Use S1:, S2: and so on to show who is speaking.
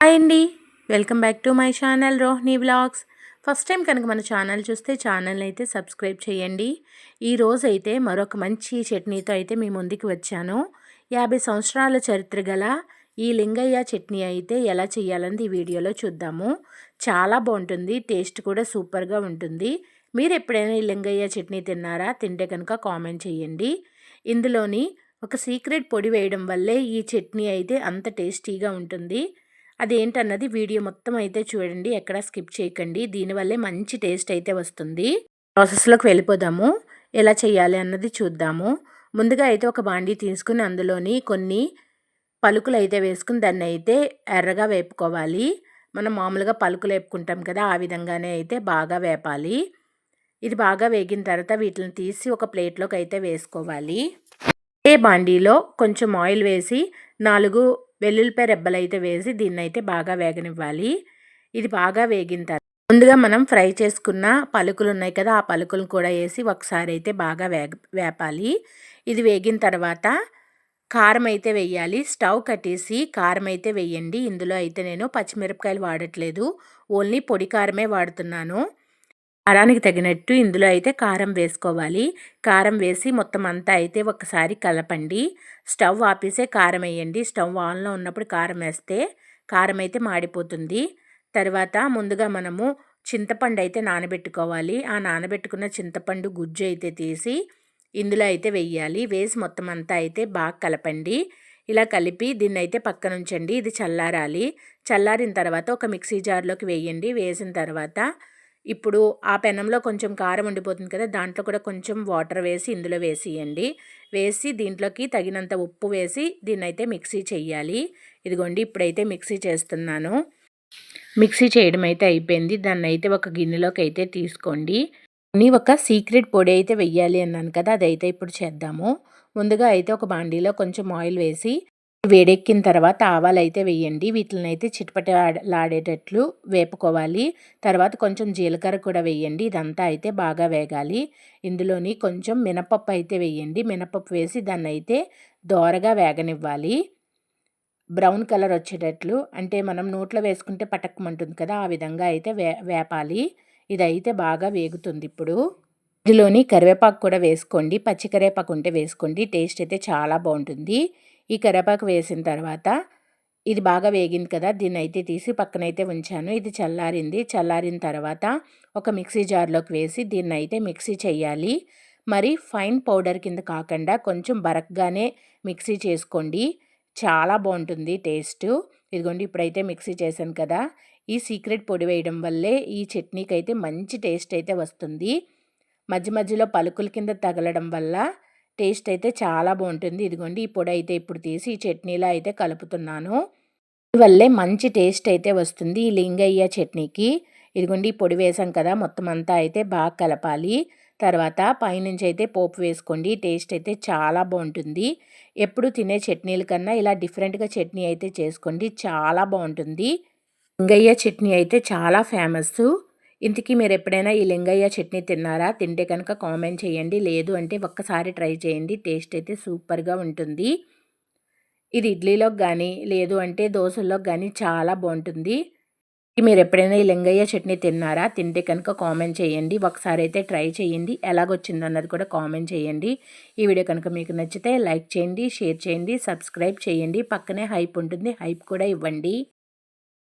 S1: Hi అండి. Welcome back to my channel Rohini blogs first time కనుక మన channel చూస్తే ఛానల్ అయితే సబ్స్క్రైబ్ చేయండి. ఈరోజు అయితే మరొక మంచి చట్నీతో అయితే మీ ముందుకు వచ్చాను. యాభై సంవత్సరాల చరిత్ర గల ఈ లింగయ్య చట్నీ అయితే ఎలా చేయాలని ఈ వీడియోలో చూద్దాము. చాలా బాగుంటుంది టేస్ట్ కూడా సూపర్గా ఉంటుంది. మీరు ఎప్పుడైనా ఈ లింగయ్య చట్నీ తిన్నారా? తింటే కనుక కామెంట్ చేయండి. ఇందులోని ఒక సీక్రెట్ పొడి వేయడం వల్లే ఈ చట్నీ అయితే అంత టేస్టీగా ఉంటుంది. అదేంటన్నది వీడియో మొత్తం అయితే చూడండి ఎక్కడ స్కిప్ చేయకండి. దీనివల్లే మంచి టేస్ట్ అయితే వస్తుంది. ప్రాసెస్లోకి వెళ్ళిపోదాము. ఎలా చేయాలి అన్నది చూద్దాము. ముందుగా అయితే ఒక బాండీ తీసుకుని అందులోని కొన్ని పలుకులు అయితే వేసుకుని దాన్ని అయితే ఎర్రగా వేపుకోవాలి. మనం మామూలుగా పలుకులు వేపుకుంటాం కదా ఆ విధంగానే అయితే బాగా వేపాలి. ఇది బాగా వేగిన తర్వాత వీటిని తీసి ఒక ప్లేట్లోకి అయితే వేసుకోవాలి. ఏ బాండీలో కొంచెం ఆయిల్ వేసి నాలుగు వెల్లుల్లిపాయ రెబ్బలు అయితే వేసి దీన్ని అయితే బాగా వేగనివ్వాలి. ఇది బాగా వేగిన తర్వాత ముందుగా మనం ఫ్రై చేసుకున్న పలుకులు ఉన్నాయి కదా ఆ పలుకులను కూడా వేసి ఒకసారి అయితే బాగా వేగ వేపాలి. ఇది వేగిన తర్వాత కారం అయితే వేయాలి. స్టవ్ కట్టేసి కారం అయితే వేయండి. ఇందులో అయితే నేను పచ్చిమిరపకాయలు వాడట్లేదు. ఓన్లీ పొడి కారమే వాడుతున్నాను. అరానికి తగినట్టు ఇందులో అయితే కారం వేసుకోవాలి. కారం వేసి మొత్తం అంతా అయితే ఒకసారి కలపండి. స్టవ్ ఆపేసే కారం వేయండి. స్టవ్ ఆన్లో ఉన్నప్పుడు కారం వేస్తే కారం అయితే మాడిపోతుంది. తర్వాత ముందుగా మనము చింతపండు అయితే నానబెట్టుకోవాలి. ఆ నానబెట్టుకున్న చింతపండు గుజ్జు అయితే తీసి ఇందులో అయితే వెయ్యాలి వేసి మొత్తం అంతా అయితే బాగా కలపండి. ఇలా కలిపి దీన్ని అయితే పక్కన ఉంచండి. ఇది చల్లారాలి. చల్లారిన తర్వాత ఒక మిక్సీ జార్లోకి వేయండి. వేసిన తర్వాత ఇప్పుడు ఆ పెనంలో కొంచెం కారం ఉండిపోతుంది కదా దాంట్లో కూడా కొంచెం వాటర్ వేసి ఇందులో వేసియండి. వేసి దీంట్లోకి తగినంత ఉప్పు వేసి దీన్ని అయితే మిక్సీ చెయ్యాలి. ఇదిగోండి ఇప్పుడైతే మిక్సీ చేస్తున్నాను. మిక్సీ చేయడం అయితే అయిపోయింది. దాన్ని అయితే ఒక గిన్నెలోకి అయితే తీసుకోండి ఒక సీక్రెట్ పొడి అయితే వెయ్యాలి అన్నాను కదా అదైతే ఇప్పుడు చేద్దాము. ముందుగా అయితే ఒక బాండీలో కొంచెం ఆయిల్ వేసి వేడెక్కిన తర్వాత ఆవాలు అయితే వేయండి. వీటిని అయితే చిటపట లాడేటట్లు వేపుకోవాలి. తర్వాత కొంచెం జీలకర్ర కూడా వేయండి. ఇదంతా అయితే బాగా వేగాలి. ఇందులోని కొంచెం మినపప్పు అయితే వేయండి. మినపప్పు వేసి దాన్ని అయితే దోరగా వేగనివ్వాలి. బ్రౌన్ కలర్ వచ్చేటట్లు అంటే మనం నోట్లో వేసుకుంటే పటక్కమంటుంది కదా ఆ విధంగా అయితే వే వేపాలి. ఇదైతే బాగా వేగుతుంది ఇప్పుడు. ఇందులోని కరివేపాకు కూడా వేసుకోండి. పచ్చి కరివేపాకు ఉంటే వేసుకోండి. టేస్ట్ అయితే చాలా బాగుంటుంది. ఈ కరివేపాకు వేసిన తర్వాత ఇది బాగా వేగింది కదా దీన్ని అయితే తీసి పక్కనైతే ఉంచాను. ఇది చల్లారింది. చల్లారిన తర్వాత ఒక మిక్సీ జార్లోకి వేసి దీన్ని అయితే మిక్సీ చేయాలి. మరి ఫైన్ పౌడర్ కింద కాకుండా కొంచెం బరక్గానే మిక్సీ చేసుకోండి. చాలా బాగుంటుంది టేస్ట్. ఇదిగోండి ఇప్పుడైతే మిక్సీ చేశాను కదా. ఈ సీక్రెట్ పొడి వేయడం వల్లే ఈ చట్నీకి అయితే మంచి టేస్ట్ అయితే వస్తుంది. మధ్య మధ్యలో పలుకుల కింద తగలడం వల్ల టేస్ట్ అయితే చాలా బాగుంటుంది. ఇదిగోండి ఈ పొడి అయితే ఇప్పుడు తీసి ఈ చట్నీలో అయితే కలుపుతున్నాను. వల్లే మంచి టేస్ట్ అయితే వస్తుంది ఈ లింగయ్య చట్నీకి. ఇదిగోండి పొడి వేసాం కదా మొత్తం అంతా అయితే బాగా కలపాలి. తర్వాత పైనుంచి అయితే పోపు వేసుకోండి టేస్ట్ అయితే చాలా బాగుంటుంది. ఎప్పుడు తినే చట్నీల కన్నా ఇలా డిఫరెంట్గా చట్నీ అయితే చేసుకోండి చాలా బాగుంటుంది. లింగయ్య చట్నీ అయితే చాలా ఫేమస్ ఇంతకీ మీరు ఎప్పుడైనా ఈ లింగయ్య చట్నీ తిన్నారా? తింటే కనుక కామెంట్ చేయండి. లేదు అంటే ఒక్కసారి ట్రై చేయండి. టేస్ట్ అయితే సూపర్గా ఉంటుంది. ఇది ఇడ్లీలోకి కానీ లేదు అంటే దోశల్లోకి కానీ చాలా బాగుంటుంది మీరు ఎప్పుడైనా ఈ లింగయ్య చట్నీ తిన్నారా? తింటే కనుక కామెంట్ చేయండి. ఒకసారి అయితే ట్రై చేయండి. ఎలాగొచ్చింది అన్నది కూడా కామెంట్ చేయండి. ఈ వీడియో కనుక మీకు నచ్చితే లైక్ చేయండి షేర్ చేయండి సబ్స్క్రైబ్ చేయండి. పక్కనే హైప్ ఉంటుంది. హైప్ కూడా ఇవ్వండి.